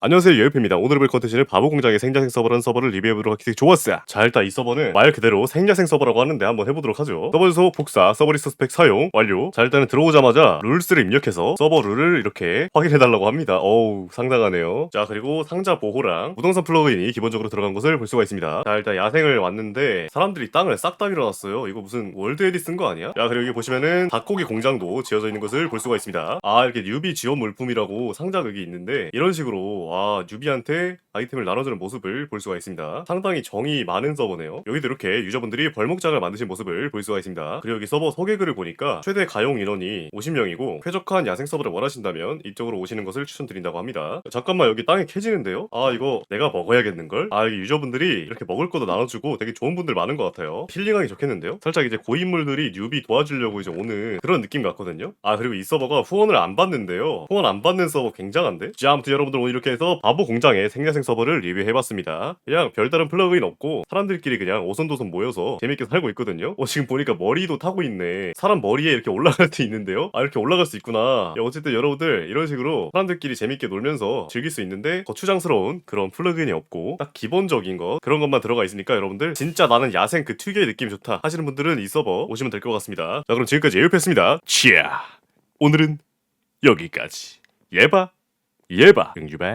안녕하세요 예유피입니다. 오늘 볼 컨텐츠는 바보공장의 생자생 서버라는 서버를 리뷰해보도록 하겠습니다. 좋았어 자 일단 이 서버는 말 그대로 생자생 서버라고 하는데 한번 해보도록 하죠. 서버 주소 복사 서버 리스 스펙 사용 완료. 자 일단은 들어오자마자 룰스를 입력해서 서버 룰을 이렇게 확인해달라고 합니다. 어우 상당하네요. 자 그리고 상자 보호랑 부동산 플러그인이 기본적으로 들어간 것을 볼 수가 있습니다. 자 일단 야생을 왔는데 사람들이 땅을 싹 다 밀어놨어요. 이거 무슨 월드 에디 쓴 거 아니야? 자 그리고 여기 보시면은 닭고기 공장도 지어져 있는 것을 볼 수가 있습니다. 아 이렇게 뉴비 지원 물품이라고 상자 여기 있는데 이런 식으로 와 뉴비한테 아이템을 나눠주는 모습을 볼 수가 있습니다. 상당히 정이 많은 서버네요. 여기도 이렇게 유저분들이 벌목장을 만드신 모습을 볼 수가 있습니다. 그리고 여기 서버 소개글을 보니까 최대 가용 인원이 50명이고 쾌적한 야생 서버를 원하신다면 이쪽으로 오시는 것을 추천드린다고 합니다. 잠깐만 여기 땅이 캐지는데요? 아 이거 내가 먹어야겠는걸? 아 유저분들이 이렇게 먹을 것도 나눠주고 되게 좋은 분들 많은 것 같아요. 힐링하기 좋겠는데요? 살짝 이제 고인물들이 뉴비 도와주려고 이제 오는 그런 느낌 같거든요. 아 그리고 이 서버가 후원을 안 받는데요. 후원 안 받는 서버 굉장한데? 자 아무튼 여러분들 오늘 이렇게 해서 바보 공장의 생야생 서버를 리뷰해봤습니다. 그냥 별다른 플러그인 없고 사람들끼리 그냥 오손도손 모여서 재밌게 살고 있거든요. 어 지금 보니까 머리도 타고 있네. 사람 머리에 이렇게 올라갈 때 있는데요. 아 이렇게 올라갈 수 있구나. 야, 어쨌든 여러분들 이런 식으로 사람들끼리 재밌게 놀면서 즐길 수 있는데 거추장스러운 그런 플러그인이 없고 딱 기본적인 거 그런 것만 들어가 있으니까 여러분들 진짜 나는 야생 그 특유의 느낌이 좋다 하시는 분들은 이 서버 오시면 될 것 같습니다. 자 그럼 지금까지 에어패스입니다. 치아 오늘은 여기까지. 예바 예바 응유바